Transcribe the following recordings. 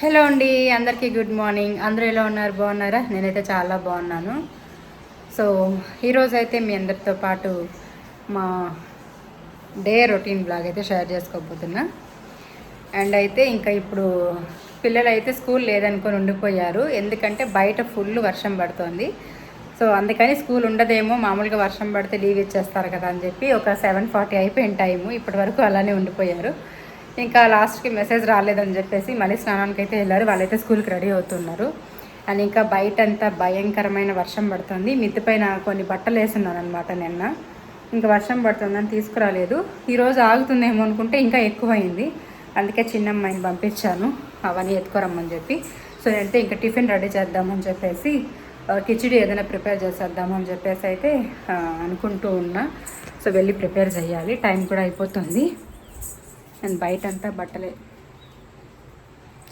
Hello అండి అందరికీ good morning అందరూ ఎలా ఉన్నారు? బాగున్నారా? నేనైతే చాలా బాగున్నాను. సో ఈరోజు అయితే మీ అందరితో పాటు మా డే రొటీన్ బ్లాగ్ అయితే షేర్ చేసుకోబోతున్నా. అండ్ అయితే ఇంకా ఇప్పుడు పిల్లలు అయితే స్కూల్ లేదనుకొని ఉండిపోయారు. ఎందుకంటే బయట ఫుల్ వర్షం పడుతోంది. సో అందుకని స్కూల్ ఉండదేమో మామూలుగా వర్షం పడితే లీవ్ ఇచ్చేస్తారు కదా అని చెప్పి ఒక సెవెన్ ఫార్టీ అయిపోయిన టైము ఇప్పటి వరకు అలానే ఉండిపోయారు. ఇంకా లాస్ట్కి మెసేజ్ రాలేదని చెప్పేసి మళ్ళీ స్నానానికి అయితే వెళ్ళారు. వాళ్ళైతే స్కూల్కి రెడీ అవుతున్నారు. అండ్ ఇంకా బయట అంతా భయంకరమైన వర్షం పడుతుంది. మిద్ది పైన కొన్ని బట్టలు వేసున్నాను అనమాట నిన్న. ఇంకా వర్షం పడుతుందని తీసుకురాలేదు. ఈరోజు ఆగుతుందేమో అనుకుంటే ఇంకా ఎక్కువైంది. అందుకే చిన్నమ్మాయిని పంపించాను. అవన్నీ ఎత్తుకోరమ్మని చెప్పి. సో నేనైతే ఇంకా టిఫిన్ రెడీ చేద్దామని చెప్పేసి కిచిడి ఏదైనా ప్రిపేర్ చేసేద్దామని చెప్పేసి అయితే అనుకుంటూ ఉన్నా. సో వెళ్ళి ప్రిపేర్ చేయాలి. టైం కూడా అయిపోతుంది. అండ్ బయట అంతా బట్టలే.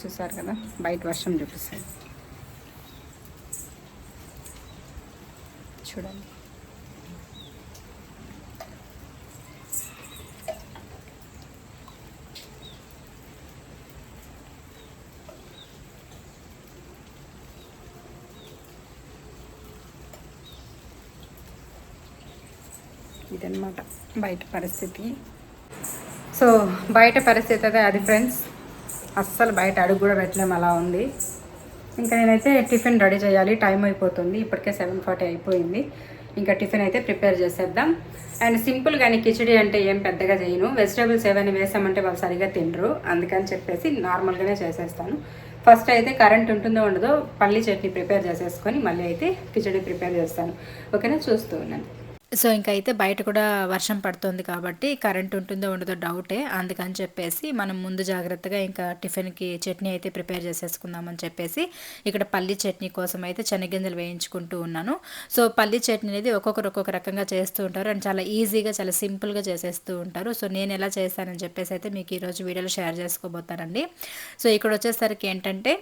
చూసారు కదా? బయట వర్షం చూపిస్తుంది. చూడండి. ఇదన్నమాట బయట పరిస్థితి. సో బయట పరిస్థితి అయితే అది ఫ్రెండ్స్. అస్సలు బయట అడుగు కూడా పెట్టలేము అలా ఉంది. ఇంకా నేనైతే టిఫిన్ రెడీ చేయాలి టైం అయిపోతుంది. ఇప్పటికే సెవెన్ ఫార్టీ అయిపోయింది. ఇంకా టిఫిన్ అయితే ప్రిపేర్ చేసేద్దాం. అండ్ సింపుల్ కానీ కిచడీ అంటే ఏం పెద్దగా చేయను. వెజిటేబుల్స్ ఏమైనా వేసామంటే వాళ్ళు సరిగా తినరు. అందుకని చెప్పేసి నార్మల్గానే చేసేస్తాను. ఫస్ట్ అయితే కరెంట్ ఉంటుందో ఉండదో పల్లి చట్నీ ప్రిపేర్ చేసేసుకొని మళ్ళీ అయితే కిచడీ ప్రిపేర్ చేస్తాను. ఓకేనా? చూస్తూ ఉన్నాను సో ఇంకా అయితే బయట కూడా వర్షం పడుతుంది కాబట్టి కరెంట్ ఉంటుందో ఉండదో డౌటే. అందుకని చెప్పేసి మనం ముందు జాగ్రత్తగా ఇంకా టిఫిన్కి చట్నీ అయితే ప్రిపేర్ చేసేసుకుందామని చెప్పేసి ఇక్కడ పల్లి చట్నీ కోసం అయితే శనగింజలు వేయించుకుంటూ ఉన్నాను. సో పల్లి చట్నీ అనేది ఒక్కొక్కరు ఒక్కొక్క రకంగా చేస్తూ ఉంటారు అండ్ చాలా ఈజీగా చాలా సింపుల్గా చేసేస్తూ ఉంటారు. సో నేను ఎలా చేస్తానని చెప్పేసి అయితే మీకు ఈరోజు వీడియోలో షేర్ చేసుకోబోతానండి. సో ఇక్కడ వచ్చేసరికి ఏంటంటే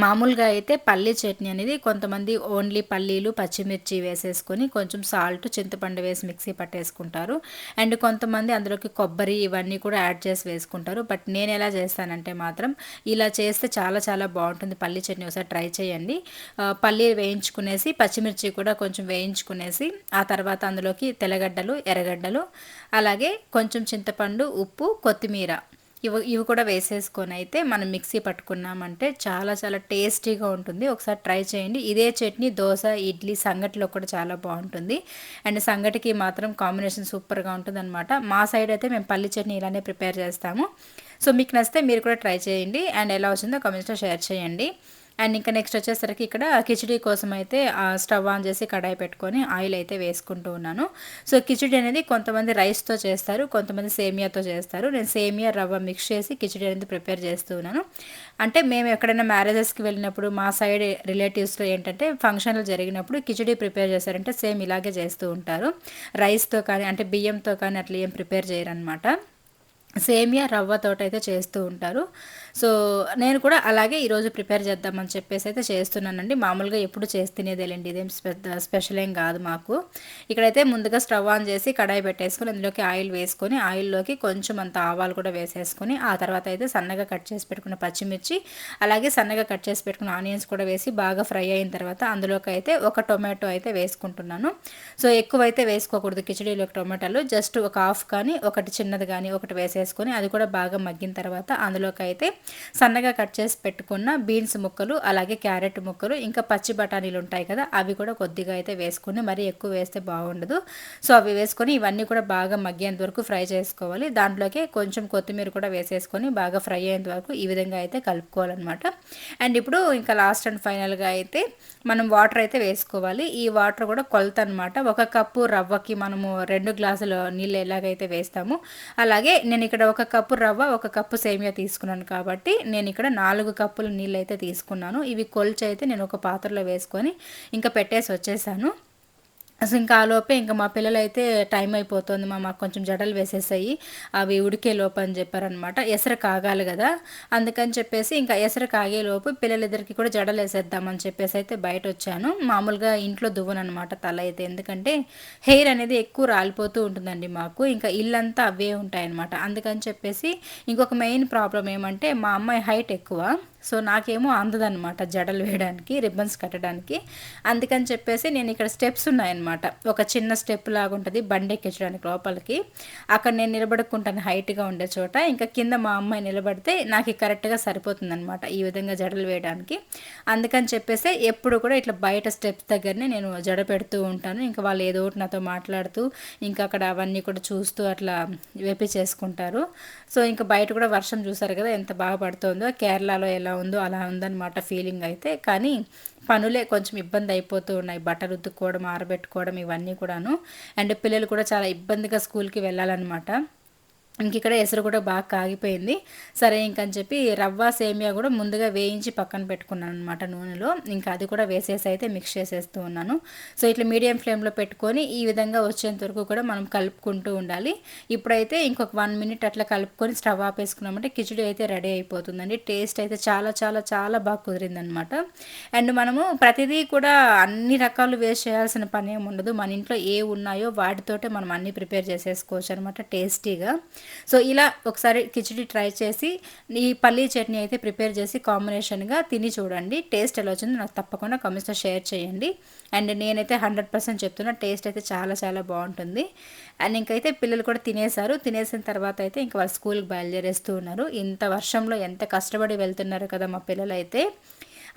మామూలుగా అయితే పల్లీ చట్నీ అనేది కొంతమంది ఓన్లీ పల్లీలు పచ్చిమిర్చి వేసేసుకొని కొంచెం సాల్ట్ చింతపండు వేసి మిక్సీ పట్టేసుకుంటారు. అండ్ కొంతమంది అందులోకి కొబ్బరి ఇవన్నీ కూడా యాడ్ చేసి వేసుకుంటారు. బట్ నేను ఎలా చేస్తానంటే మాత్రం ఇలా చేస్తే చాలా చాలా బాగుంటుంది పల్లీ చట్నీ. ఒకసారి ట్రై చేయండి. పల్లీ వేయించుకునేసి పచ్చిమిర్చి కూడా కొంచెం వేయించుకునేసి ఆ తర్వాత అందులోకి తెల్లగడ్డలు ఎర్రగడ్డలు అలాగే కొంచెం చింతపండు ఉప్పు కొత్తిమీర ఇవి ఇవి కూడా వేసేసుకొని అయితే మనం మిక్సీ పట్టుకున్నామంటే చాలా చాలా టేస్టీగా ఉంటుంది. ఒకసారి ట్రై చేయండి. ఇదే చట్నీ దోశ ఇడ్లీ సంగటిలో కూడా చాలా బాగుంటుంది. అండ్ సంగటికి మాత్రం కాంబినేషన్ సూపర్గా ఉంటుంది అనమాట మా సైడ్ అయితే మేము పల్లి చట్నీ ఇలానే ప్రిపేర్ చేస్తాము. సో మీకు నచ్చితే మీరు కూడా ట్రై చేయండి. అండ్ ఎలా వచ్చిందో కామెంట్స్లో షేర్ చేయండి. అండ్ ఇంకా నెక్స్ట్ వచ్చేసరికి ఇక్కడ కిచిడి కోసం అయితే స్టవ్ ఆన్ చేసి కడాయి పెట్టుకొని ఆయిల్ అయితే వేసుకుంటూ ఉన్నాను. సో కిచిడి అనేది కొంతమంది రైస్తో చేస్తారు కొంతమంది సేమియాతో చేస్తారు. నేను సేమియా రవ్వ మిక్స్ చేసి కిచిడి అనేది ప్రిపేర్ చేస్తూ ఉన్నాను. అంటే మేము ఎక్కడైనా మ్యారేజెస్కి వెళ్ళినప్పుడు మా సైడ్ రిలేటివ్స్లో ఏంటంటే ఫంక్షన్లు జరిగినప్పుడు కిచిడి ప్రిపేర్ చేస్తారంటే సేమ్ ఇలాగే చేస్తూ ఉంటారు. రైస్తో కానీ అంటే బియ్యంతో కానీ అట్లా ఏం ప్రిపేర్ చేయరనమాట సేమియా రవ్వతోట అయితే చేస్తూ ఉంటారు. సో నేను కూడా అలాగే ఈరోజు ప్రిపేర్ చేద్దామని చెప్పేసి అయితే చేస్తున్నానండి. మామూలుగా ఎప్పుడు చేసి తినేదేలేండి. ఇదేం పెద్ద స్పెషల్ ఏం కాదు మాకు. ఇక్కడైతే ముందుగా స్టవ్ ఆన్ చేసి కడాయి పెట్టేసుకొని అందులోకి ఆయిల్ వేసుకొని ఆయిల్లోకి కొంచెం అంత ఆవాలు కూడా వేసేసుకొని ఆ తర్వాత అయితే సన్నగా కట్ చేసి పెట్టుకున్న పచ్చిమిర్చి అలాగే సన్నగా కట్ చేసి పెట్టుకున్న ఆనియన్స్ కూడా వేసి బాగా ఫ్రై అయిన తర్వాత అందులోకి అయితే ఒక టొమాటో అయితే వేసుకుంటున్నాను. సో ఎక్కువైతే వేసుకోకూడదు కిచడీలోకి టొమాటోలు. జస్ట్ ఒక హాఫ్ కానీ ఒకటి చిన్నది కానీ ఒకటి వేసేసుకొని అది కూడా బాగా మగ్గిన తర్వాత అందులోకి అయితే సన్నగా కట్ చేసి పెట్టుకున్న బీన్స్ ముక్కలు అలాగే క్యారెట్ ముక్కలు ఇంకా పచ్చి బఠానీలు ఉంటాయి కదా అవి కూడా కొద్దిగా అయితే వేసుకుని మరీ ఎక్కువ వేస్తే బాగుండదు. సో అవి వేసుకొని ఇవన్నీ కూడా బాగా మగ్గేంత వరకు ఫ్రై చేసుకోవాలి. దాంట్లోకి కొంచెం కొత్తిమీర కూడా వేసేసుకొని బాగా ఫ్రై అయ్యేంత వరకు ఈ విధంగా అయితే కలుపుకోవాలన్నమాట. అండ్ ఇప్పుడు ఇంకా లాస్ట్ అండ్ ఫైనల్గా అయితే మనం వాటర్ అయితే వేసుకోవాలి. ఈ వాటర్ కూడా కొలత అనమాట ఒక కప్పు రవ్వకి మనము రెండు గ్లాసుల నీళ్ళు ఎలాగైతే వేస్తాము అలాగే నేను ఇక్కడ ఒక కప్పు రవ్వ ఒక కప్పు సేమియా తీసుకున్నాను కాబట్టి కాబట్టి నేను ఇక్కడ నాలుగు కప్పులు నీళ్ళు అయితే తీసుకున్నాను. ఇవి కొలిచి అయితే నేను ఒక పాత్రలో వేసుకొని ఇంకా పెట్టేసి వచ్చేసాను. అసలు ఇంకా ఆ లోపే ఇంకా మా పిల్లలు అయితే టైం అయిపోతుంది మా మాకు కొంచెం జడలు వేసేసాయి అవి ఉడికే లోపు అని చెప్పారనమాట ఎసరు కాగాలి కదా అందుకని చెప్పేసి ఇంకా ఎసరు కాగే లోపు పిల్లలిద్దరికి కూడా జడలు వేసేద్దామని చెప్పేసి అయితే బయట వచ్చాను మామూలుగా ఇంట్లో దువ్వనమాట తల అయితే ఎందుకంటే హెయిర్ అనేది ఎక్కువ రాలిపోతూ ఉంటుందండి మాకు. ఇంకా ఇల్లంతా అవే ఉంటాయన్నమాట. అందుకని చెప్పేసి ఇంకొక మెయిన్ ప్రాబ్లం ఏమంటే మా అమ్మాయి హైట్ ఎక్కువ. సో నాకేమో అందదనమాట జడలు వేయడానికి రిబ్బన్స్ కట్టడానికి. అందుకని చెప్పేసి నేను ఇక్కడ స్టెప్స్ ఉన్నాయన్నమాట. ఒక చిన్న స్టెప్ లాగా ఉంటుంది బండి ఎక్కించడానికి లోపలికి. అక్కడ నేను నిలబడుకుంటాను హైట్గా ఉండే చోట. ఇంకా కింద మా అమ్మాయి నిలబడితే నాకు కరెక్ట్గా సరిపోతుందనమాట ఈ విధంగా జడలు వేయడానికి. అందుకని చెప్పేసి ఎప్పుడు కూడా ఇట్లా బయట స్టెప్స్ దగ్గరనే నేను జడ పెడుతూ ఉంటాను. ఇంకా వాళ్ళు ఏదో ఒకటి నాతో మాట్లాడుతూ ఇంకా అక్కడ అవన్నీ కూడా చూస్తూ అట్లా వేపి చేసుకుంటారు. సో ఇంకా బయట కూడా వర్షం చూసారు కదా ఎంత బాగా పడుతుందో. కేరళలో ఎలా ఉందో అలా ఉందన్నమాట ఫీలింగ్ అయితే. కానీ పనులే కొంచెం ఇబ్బంది అయిపోతూ ఉన్నాయి. బట్టలు ఉతుక్కోవడం ఆరబెట్టుకోవడం ఇవన్నీ కూడాను. అండ్ పిల్లలు కూడా చాలా ఇబ్బందిగా స్కూల్కి వెళ్ళాలన్నమాట. ఇంక ఇక్కడ ఎసరు కూడా బాగా కాగిపోయింది. సరే ఇంకని చెప్పి రవ్వ సేమియా కూడా ముందుగా వేయించి పక్కన పెట్టుకున్నాను అనమాట నూనెలో. ఇంకా అది కూడా వేసేసి అయితే మిక్స్ చేసేస్తూ ఉన్నాను. సో ఇట్లా మీడియం ఫ్లేమ్లో పెట్టుకొని ఈ విధంగా వచ్చేంత వరకు కూడా మనం కలుపుకుంటూ ఉండాలి. ఇప్పుడైతే ఇంకొక వన్ మినిట్ అట్లా కలుపుకొని స్టవ్ ఆపేసుకున్నామంటే కిచడీ అయితే రెడీ అయిపోతుందండి. టేస్ట్ అయితే చాలా చాలా చాలా బాగా కుదిరిందనమాట అండ్ మనము ప్రతిదీ కూడా అన్ని రకాలు వేస్ట్ చేయాల్సిన పని ఏమి ఉండదు. మన ఇంట్లో ఏ ఉన్నాయో వాటితోటే మనం అన్నీ ప్రిపేర్ చేసేసుకోవచ్చు అనమాట టేస్టీగా. సో ఇలా ఒకసారి కిచడీ ట్రై చేసి ఈ పల్లీ చట్నీ అయితే ప్రిపేర్ చేసి కాంబినేషన్గా తిని చూడండి. టేస్ట్ ఎలా వచ్చిందో నాకు తప్పకుండా కమెంట్స్లో షేర్ చేయండి. అండ్ నేనైతే హండ్రెడ్ పర్సెంట్ చెప్తున్నా టేస్ట్ అయితే చాలా చాలా బాగుంటుంది. అండ్ ఇంకైతే పిల్లలు కూడా తినేశారు. తినేసిన తర్వాత అయితే ఇంకా వాళ్ళు స్కూల్కి బయలుదేరేస్తూ ఉన్నారు. ఇంత వర్షంలో ఎంత కష్టపడి వెళ్తున్నారు కదా మా పిల్లలు అయితే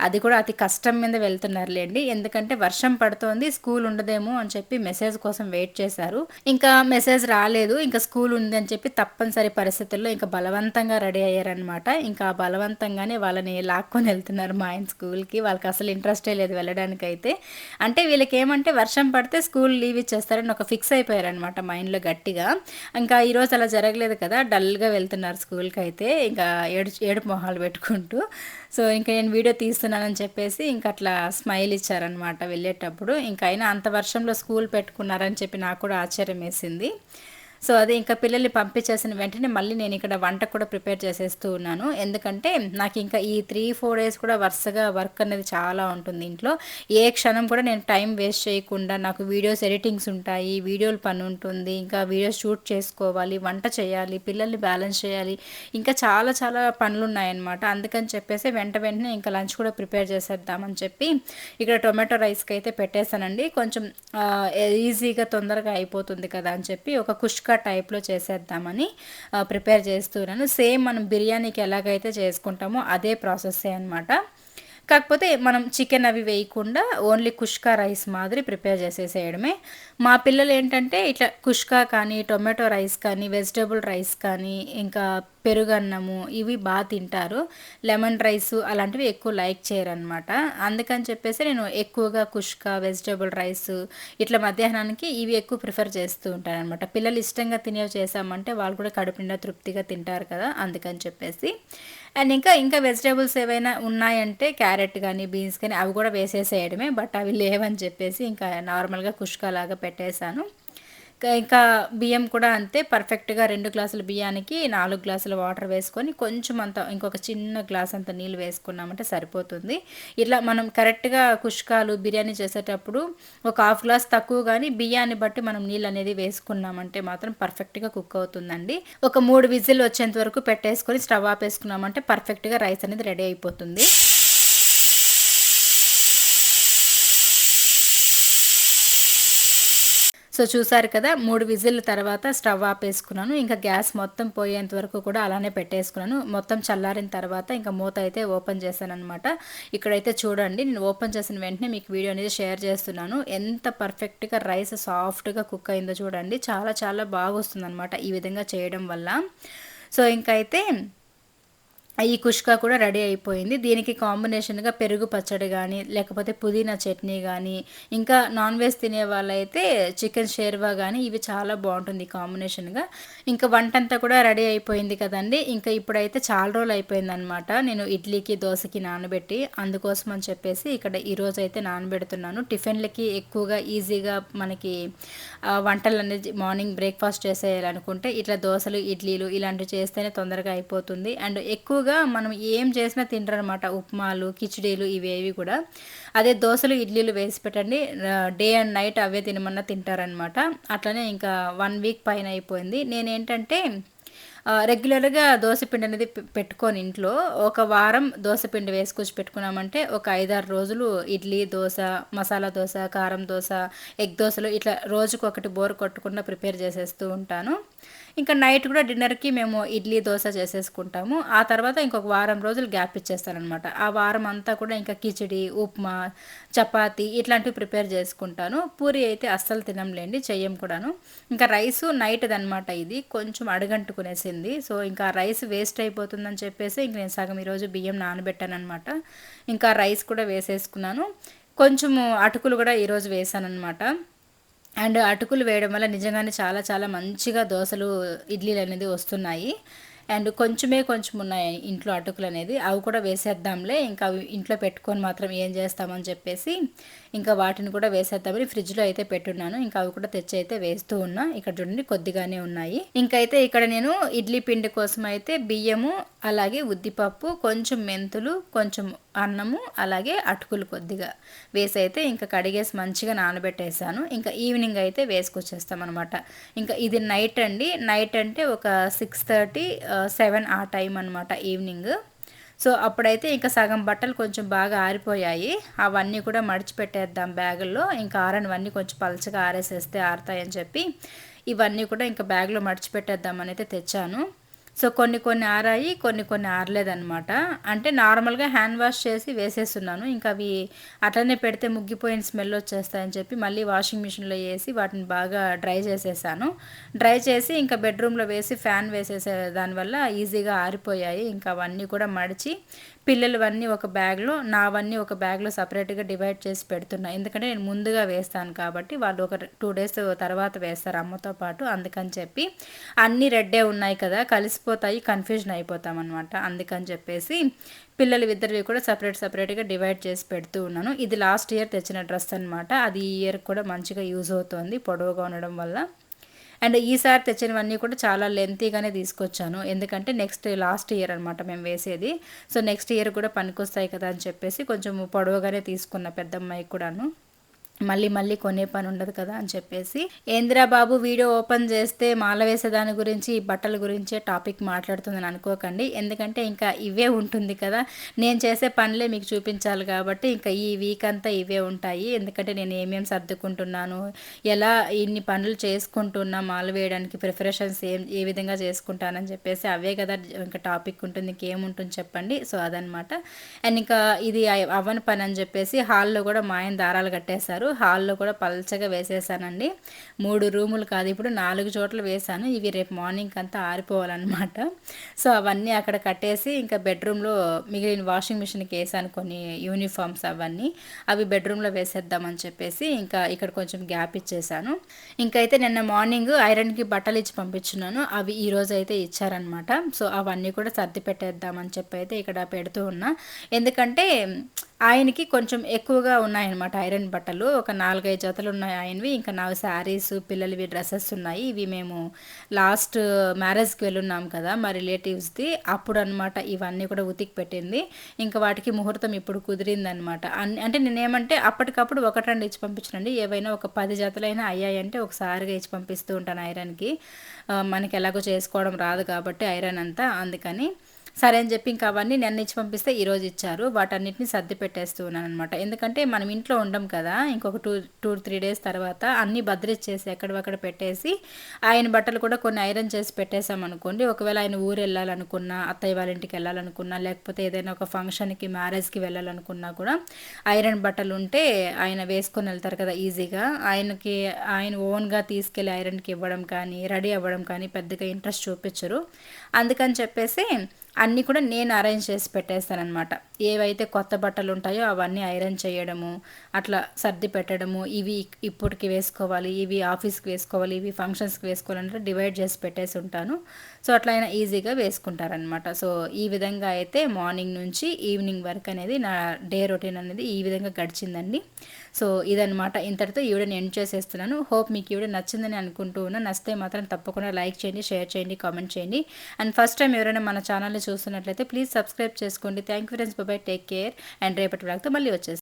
అది కూడా అతి కష్టం మీద వెళ్తున్నారులేండి ఎందుకంటే వర్షం పడుతోంది స్కూల్ ఉండదేమో అని చెప్పి మెసేజ్ కోసం వెయిట్ చేశారు. ఇంకా మెసేజ్ రాలేదు ఇంకా స్కూల్ ఉంది అని చెప్పి తప్పనిసరి పరిస్థితుల్లో ఇంకా బలవంతంగా రెడీ అయ్యారనమాట ఇంకా బలవంతంగానే వాళ్ళని లాక్కొని వెళ్తున్నారు మా ఆయన స్కూల్కి. వాళ్ళకి అసలు ఇంట్రెస్టే లేదు వెళ్ళడానికి అయితే అంటే వీళ్ళకి ఏమంటే వర్షం పడితే స్కూల్ లీవ్ ఇచ్చేస్తారని ఒక ఫిక్స్ అయిపోయారనమాట మైండ్లో గట్టిగా. ఇంకా ఈరోజు అలా జరగలేదు కదా డల్గా వెళ్తున్నారు స్కూల్కి అయితే ఇంకా ఏడు ఏడుపు మొహాలు పెట్టుకుంటూ. సో ఇంకా నేను వీడియో తీస్తున్నానని చెప్పేసి ఇంకా అట్లా స్మైల్ ఇచ్చారనమాట వెళ్ళేటప్పుడు. ఇంకా అయినా అంత వర్షంలో స్కూల్ పెట్టుకున్నారని చెప్పి నాకు కూడా ఆశ్చర్యం వేసింది. సో అది ఇంకా పిల్లల్ని పంపించేసిన వెంటనే మళ్ళీ నేను ఇక్కడ వంట కూడా ప్రిపేర్ చేసేస్తూ ఉన్నాను. ఎందుకంటే నాకు ఇంకా ఈ త్రీ ఫోర్ డేస్ కూడా వరుసగా వర్క్ అనేది చాలా ఉంటుంది ఇంట్లో. ఏ క్షణం కూడా నేను టైం వేస్ట్ చేయకుండా నాకు వీడియోస్ ఎడిటింగ్స్ ఉంటాయి వీడియోలు పని ఉంటుంది ఇంకా వీడియోస్ షూట్ చేసుకోవాలి వంట చేయాలి పిల్లల్ని బ్యాలెన్స్ చేయాలి ఇంకా చాలా చాలా పనులు ఉన్నాయన్నమాట అందుకని చెప్పేసి వెంట వెంటనే ఇంకా లంచ్ కూడా ప్రిపేర్ చేసేద్దామని చెప్పి ఇక్కడ టొమాటో రైస్కి అయితే పెట్టేశానండి. కొంచెం ఈజీగా తొందరగా అయిపోతుంది కదా అని చెప్పి ఒక కుష్క టైప్లో చేసేద్దామని ప్రిపేర్ చేస్తున్నాను సేమ్ మనం బిర్యానీకి ఎలాగైతే చేసుకుంటామో అదే ప్రాసెస్ అనమాట కాకపోతే మనం చికెన్ అవి వేయకుండా ఓన్లీ కుష్కా రైస్ మాదిరి ప్రిపేర్ చేసేసేయడమే. మా పిల్లలు ఏంటంటే ఇట్లా కుష్కా కానీ టొమాటో రైస్ కానీ వెజిటేబుల్ రైస్ కానీ ఇంకా పెరుగన్నము ఇవి బాగా తింటారు. లెమన్ రైస్ అలాంటివి ఎక్కువ లైక్ చేయరనమాట అందుకని చెప్పేసి నేను ఎక్కువగా కుష్కా వెజిటేబుల్ రైస్ ఇట్లా మధ్యాహ్నానికి ఇవి ఎక్కువ ప్రిఫర్ చేస్తూ ఉంటాను అనమాట పిల్లలు ఇష్టంగా తినేవి చేసామంటే వాళ్ళు కూడా కడుపు నిండా తృప్తిగా తింటారు కదా అందుకని చెప్పేసి. అండ్ ఇంకా ఇంకా వెజిటేబుల్స్ ఏవైనా ఉన్నాయంటే క్యారెట్ కానీ బీన్స్ కానీ అవి కూడా వేసేసేయడమే బట్ అవి లేవని చెప్పేసి ఇంకా నార్మల్గా కుష్కలాగా పెట్టేశాను. ఇంకా బియ్యం కూడా అంతే పర్ఫెక్ట్గా రెండు గ్లాసుల బియ్యానికి నాలుగు గ్లాసుల వాటర్ వేసుకొని కొంచెం అంత ఇంకొక చిన్న గ్లాస్ అంత నీళ్ళు వేసుకున్నామంటే సరిపోతుంది. ఇట్లా మనం కరెక్ట్గా కుష్కాలు బిర్యానీ చేసేటప్పుడు ఒక హాఫ్ గ్లాస్ తక్కువ కానీ బియ్యాన్ని బట్టి మనం నీళ్ళు అనేది వేసుకున్నామంటే మాత్రం పర్ఫెక్ట్గా కుక్ అవుతుందండి. ఒక మూడు విజిల్ వచ్చేంత వరకు పెట్టేసుకొని స్టవ్ ఆపేసుకున్నామంటే పర్ఫెక్ట్గా రైస్ అనేది రెడీ అయిపోతుంది. సో చూసారు కదా మూడు విజిల్ తర్వాత స్టవ్ ఆపేసుకున్నాను. ఇంకా గ్యాస్ మొత్తం పోయేంత వరకు కూడా అలానే పెట్టేసుకున్నాను. మొత్తం చల్లారిన తర్వాత ఇంకా మూత అయితే ఓపెన్ చేశాను అనమాట ఇక్కడైతే చూడండి నేను ఓపెన్ చేసిన వెంటనే మీకు వీడియో అనేది షేర్ చేస్తున్నాను. ఎంత పర్ఫెక్ట్గా రైస్ సాఫ్ట్గా కుక్ అయిందో చూడండి. చాలా చాలా బాగా వస్తుంది ఈ విధంగా చేయడం వల్ల. సో ఇంకైతే ఈ కుష్కా కూడా రెడీ అయిపోయింది. దీనికి కాంబినేషన్గా పెరుగు పచ్చడి కానీ లేకపోతే పుదీనా చట్నీ కానీ ఇంకా నాన్ వెజ్ తినే వాళ్ళైతే చికెన్ షేర్వా కానీ ఇవి చాలా బాగుంటుంది కాంబినేషన్గా ఇంకా వంట అంతా కూడా రెడీ అయిపోయింది కదండి. ఇంకా ఇప్పుడైతే చాలా రోజులు అయిపోయింది అనమాట నేను ఇడ్లీకి దోశకి నానబెట్టి అందుకోసం అని చెప్పేసి ఇక్కడ ఈరోజు అయితే నానబెడుతున్నాను. టిఫిన్లకి ఎక్కువగా ఈజీగా మనకి వంటలు అనేది మార్నింగ్ బ్రేక్ఫాస్ట్ చేసేయాలనుకుంటే ఇట్లా దోశలు ఇడ్లీలు ఇలాంటివి చేస్తేనే తొందరగా అయిపోతుంది. అండ్ ఎక్కువ ఎక్కువగా మనం ఏం చేసినా తింటారనమాట ఉప్మాలు కిచిడీలు ఇవేవి కూడా. అదే దోశలు ఇడ్లీలు వేసి పెట్టండి. డే అండ్ నైట్ అవే తినమన్నా తింటారనమాట అట్లనే ఇంకా వన్ వీక్ పైన అయిపోయింది. నేనేంటంటే రెగ్యులర్గా దోశపిండి అనేది పెట్టుకొని ఇంట్లో. ఒక వారం దోశపిండి వేసుకొచ్చి పెట్టుకున్నామంటే ఒక ఐదారు రోజులు ఇడ్లీ దోశ మసాలా దోశ కారం దోశ ఎగ్ దోశలు ఇట్లా రోజుకు ఒకటి బోర్ కొట్టకుండా ప్రిపేర్ చేసేస్తూ ఉంటాను. ఇంకా నైట్ కూడా డిన్నర్కి మేము ఇడ్లీ దోశ చేసేసుకుంటాము. ఆ తర్వాత ఇంకొక వారం రోజులు గ్యాప్ ఇచ్చేస్తానమాట ఆ వారం అంతా కూడా ఇంకా కిచిడి ఉప్మా చపాతి ఇట్లాంటివి ప్రిపేర్ చేసుకుంటాను. పూరి అయితే అస్సలు తినంలేండి చెయ్యం కూడాను. ఇంకా రైస్ నైట్ అనమాట ఇది. కొంచెం అడగంటుకునేసింది. సో ఇంకా రైస్ వేస్ట్ అయిపోతుందని చెప్పేసి ఇంక నేను సగం ఈరోజు బియ్యం నానబెట్టాను అనమాట ఇంకా రైస్ కూడా వేసేసుకున్నాను. కొంచెము అటుకులు కూడా ఈరోజు వేసాను అనమాట అండ్ అటుకులు వేయడం వల్ల నిజంగానే చాలా చాలా మంచిగా దోశలు ఇడ్లీలు అనేది వస్తున్నాయి. అండ్ కొంచెమే కొంచెం ఉన్నాయి ఇంట్లో అటుకులు అనేది. అవి కూడా వేసేద్దాంలే. ఇంకా అవి ఇంట్లో పెట్టుకొని మాత్రం ఏం చేస్తామని చెప్పేసి ఇంకా వాటిని కూడా వేసేద్దామని ఫ్రిడ్జ్లో అయితే పెట్టున్నాను. ఇంకా అవి కూడా తెచ్చి అయితే వేస్తూ ఉన్నా. ఇక్కడ చూడండి కొద్దిగానే ఉన్నాయి. ఇంకైతే ఇక్కడ నేను ఇడ్లీ పిండి కోసం అయితే బియ్యము అలాగే ఉద్దిపప్పు కొంచెం మెంతులు కొంచెం అన్నము అలాగే అటుకులు కొద్దిగా వేసి అయితే ఇంకా కడిగేసి మంచిగా నానబెట్టేసాను ఇంకా ఈవినింగ్ అయితే వేసుకొచ్చేస్తాం అనమాట ఇంకా ఇది నైట్ అండి. నైట్ అంటే ఒక సిక్స్ థర్టీ సెవెన్ ఆ టైం అనమాట ఈవినింగ్. సో అప్పుడైతే ఇంకా సగం బట్టలు కొంచెం బాగా ఆరిపోయాయి. అవన్నీ కూడా మడిచిపెట్టేద్దాం బ్యాగుల్లో. ఇంకా ఆరనివన్నీ కొంచెం పలచగా ఆరేసేస్తే ఆరుతాయని చెప్పి ఇవన్నీ కూడా ఇంకా బ్యాగ్లో మడిచిపెట్టేద్దామని అయితే తెచ్చాను. సో కొన్ని కొన్ని ఆరాయి కొన్ని కొన్ని ఆరలేదనమాట అంటే నార్మల్గా హ్యాండ్ వాష్ చేసి వేసేస్తున్నాను. ఇంకా అవి అట్లనే పెడితే ముగ్గిపోయిన స్మెల్ వచ్చేస్తాయని చెప్పి మళ్ళీ వాషింగ్ మిషన్లో వేసి వాటిని బాగా డ్రై చేసేసాను. డ్రై చేసి ఇంకా బెడ్రూమ్లో వేసి ఫ్యాన్ వేసేసే దానివల్ల ఈజీగా ఆరిపోయాయి. ఇంకా అవన్నీ కూడా మడిచి పిల్లలవన్నీ ఒక బ్యాగ్లో నావన్నీ ఒక బ్యాగ్లో సపరేట్గా డివైడ్ చేసి పెడుతున్నా. ఎందుకంటే నేను ముందుగా వేస్తాను కాబట్టి వాళ్ళు ఒక టూ డేస్ తర్వాత వేస్తారు అమ్మతో పాటు. అందుకని చెప్పి అన్నీ రెడ్డే ఉన్నాయి కదా కలిసిపోతాయి కన్ఫ్యూజన్ అయిపోతాం అనమాట అందుకని చెప్పేసి పిల్లలు ఇద్దరివి కూడా సపరేట్ సపరేట్గా డివైడ్ చేసి పెడుతూ ఉన్నాను. ఇది లాస్ట్ ఇయర్ తెచ్చిన డ్రెస్ అనమాట అది ఈ ఇయర్ కూడా మంచిగా యూజ్ అవుతుంది పొడవుగా ఉండడం వల్ల. అండ్ ఈసారి తెచ్చినవన్నీ కూడా చాలా లెంతీగానే తీసుకొచ్చాను. ఎందుకంటే నెక్స్ట్ లాస్ట్ ఇయర్ అనమాట మేము వేసేది. సో నెక్స్ట్ ఇయర్ కూడా పనికొస్తాయి కదా అని చెప్పేసి కొంచెం పొడవుగానే తీసుకున్న పెద్దమ్మాయికి కూడాను. మళ్ళీ మళ్ళీ కొనే పని ఉండదు కదా అని చెప్పేసి. ఏంద్రా బాబు వీడియో ఓపెన్ చేస్తే మాల వేసే దాని గురించి బట్టల గురించే టాపిక్ మాట్లాడుతుందని అనుకోకండి. ఎందుకంటే ఇంకా ఇవే ఉంటుంది కదా. నేను చేసే పనులే మీకు చూపించాలి కాబట్టి ఇంకా ఈ వీక్ అంతా ఇవే ఉంటాయి. ఎందుకంటే నేను ఏమేమి సర్దుకుంటున్నాను ఎలా ఇన్ని పనులు చేసుకుంటున్నా మాల వేయడానికి ప్రిపరేషన్స్ ఏం ఏ విధంగా చేసుకుంటానని చెప్పేసి అవే కదా ఇంకా టాపిక్ ఉంటుంది ఇంకేముంటుంది చెప్పండి. సో అదనమాట. అండ్ ఇంకా ఇది అవ్వని పని అని చెప్పేసి హాల్లో కూడా మా ఆయన దారాలు కట్టేశారు. ఇచ్చారు హాల్లో కూడా పల్చగా వేసేసానండి. మూడు రూములు కాదు ఇప్పుడు నాలుగు చోట్ల వేసాను ఇవి రేపు మార్నింగ్ అంతా ఆరిపోవాలన్నమాట. సో అవన్నీ అక్కడ కట్టేసి ఇంకా బెడ్రూమ్లో మిగిలిన వాషింగ్ మిషన్కి వేసాను కొన్ని యూనిఫామ్స్ అవన్నీ. అవి బెడ్రూమ్లో వేసేద్దామని చెప్పేసి ఇంకా ఇక్కడ కొంచెం గ్యాప్ ఇచ్చేసాను ఇంకైతే నిన్న మార్నింగ్ ఐరన్కి బట్టలు ఇచ్చి పంపించున్నాను. అవి ఈ రోజు అయితే ఇచ్చారనమాట సో అవన్నీ కూడా సర్ది పెట్టేద్దామని చెప్పి అయితే ఇక్కడ పెడుతూ ఉన్నా. ఎందుకంటే ఆయనకి కొంచెం ఎక్కువగా ఉన్నాయన్నమాట. ఐరన్ బట్టలు ఒక నాలుగైదు జతలు ఉన్నాయి ఆయనవి. ఇంకా నాకు శారీస్ పిల్లలవి డ్రెస్సెస్ ఉన్నాయి. ఇవి మేము లాస్ట్ మ్యారేజ్కి వెళ్ళున్నాం కదా మా రిలేటివ్స్ది. అప్పుడు అనమాట ఇవన్నీ కూడా ఉతికి పెట్టింది. ఇంకా వాటికి ముహూర్తం ఇప్పుడు కుదిరిందనమాట అన్ని అంటే నేనేమంటే అప్పటికప్పుడు ఒకటి రెండు ఇచ్చి పంపించండి ఏవైనా ఒక పది జతలైనా అయ్యాయంటే ఒకసారిగా ఇచ్చి పంపిస్తూ ఉంటాను ఐరన్కి. మనకి ఎలాగో చేసుకోవడం రాదు కాబట్టి ఐరన్ అంతా. అందుకని సరే అని చెప్పి ఇంకా అవన్నీ నిన్న ఇచ్చి పంపిస్తే ఈరోజు ఇచ్చారు. వాటన్నిటిని సర్ది పెట్టేస్తూ ఉన్నాను అనమాట ఎందుకంటే మనం ఇంట్లో ఉండం కదా ఇంకొక టూ టూ త్రీ డేస్ తర్వాత అన్నీ భద్రిచ్చేసి ఎక్కడక్కడ పెట్టేసి ఆయన బట్టలు కూడా కొన్ని ఐరన్ చేసి పెట్టేశామనుకోండి ఒకవేళ ఆయన ఊరు వెళ్ళాలనుకున్నా అత్తయ్య వాళ్ళ ఇంటికి వెళ్ళాలనుకున్నా లేకపోతే ఏదైనా ఒక ఫంక్షన్కి మ్యారేజ్కి వెళ్ళాలనుకున్నా కూడా ఐరన్ బట్టలు ఉంటే ఆయన వేసుకొని వెళ్తారు కదా ఈజీగా. ఆయనకి ఆయన ఓన్గా తీసుకెళ్ళి ఐరన్కి ఇవ్వడం కానీ రెడీ అవ్వడం కానీ పెద్దగా ఇంట్రెస్ట్ చూపించరు. అందుకని చెప్పేసి అన్నీ కూడా నేను అరేంజ్ చేసి పెట్టేస్తానమాట ఏవైతే కొత్త బట్టలు ఉంటాయో అవన్నీ ఐరన్ చేయడము అట్లా సర్ది పెట్టడము ఇవి ఇప్పటికి వేసుకోవాలి ఇవి ఆఫీస్కి వేసుకోవాలి ఇవి ఫంక్షన్స్కి వేసుకోవాలంటే డివైడ్ చేసి పెట్టేసి ఉంటాను. సో అట్లా అయినా ఈజీగా వేసుకుంటారనమాట సో ఈ విధంగా అయితే మార్నింగ్ నుంచి ఈవినింగ్ వరకు అనేది నా డే రొటీన్ అనేది ఈ విధంగా గడిచిందండి. సో ఇదనమాట ఇంతటితో ఈ వీడియో ఎండ్ చేసేస్తున్నాను. హోప్ మీకు ఈ వీడియో నచ్చిందని అనుకుంటూ ఉన్నా నచ్చితే మాత్రం తప్పకుండా లైక్ చేయండి షేర్ చేయండి కామెంట్ చేయండి. అండ్ ఫస్ట్ టైం ఎవరైనా మన ఛానల్ని చూస్తున్నట్లయితే ప్లీజ్ సబ్స్క్రైబ్ చేసుకోండి. Thank you friends. Bye take care. And రేపటి వరకు మళ్ళీ వచ్చేసి